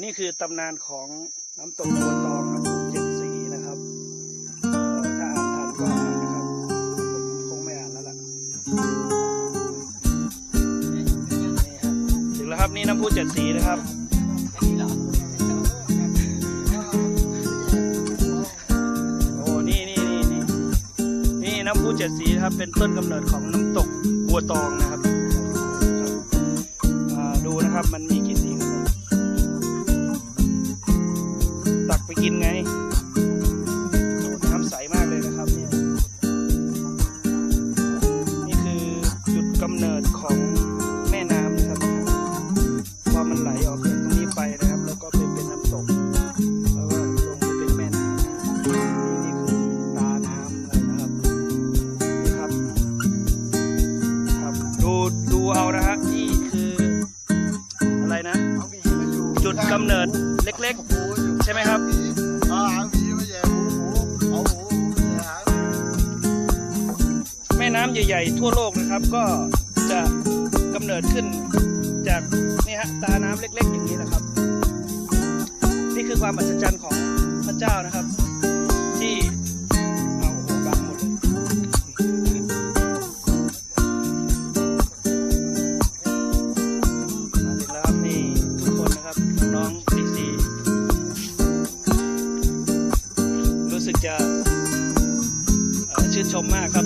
นนี้คือตำนานของน้ำตกบัวตองน้ำตกเจ็ดสีนะครับถ้าอ่านทันก็อ่านนะครับ ผมคงไม่อ่านแล้วล่ะนี่ฮะถึงแล้วครับนี่น้ำพุเจ็ดสีนะครับโอ้นี่นี่นี่นี่นี่น้ำพุเจ็ดสีครับเป็นต้นกำเนิดของน้ำตกบัวตองนะครับดูนะครับมันมี กินไงน้ำใสมากเลยนะครับเนี่ยนี่คือจุดกำเนิดของแม่น้ำนะครับพอมันไหลออกจากตรงนี้ไปนะครับ แล้วก็ไปเป็นน้ำตกแล้วก็ลงไปเป็นแม่น้ำนี่นี่คือตาน้ำเลยนะครับนี่ครับ ครับดูดูเอานะฮะนี่ จุดกำเนิดเล็กๆ ใช่ไหมครับแย่หูหูเอาหูมาแย่หางแม่น้ำใหญ่ ๆ ทั่วโลกนะครับ ก็จะกำเนิดขึ้นจากนี่ฮะตาน้ำเล็ก ๆ อย่างนี้แหละครับ นี่คือความอัศจรรย์ของพระเจ้านะครับ จะชื่นชมมากครับ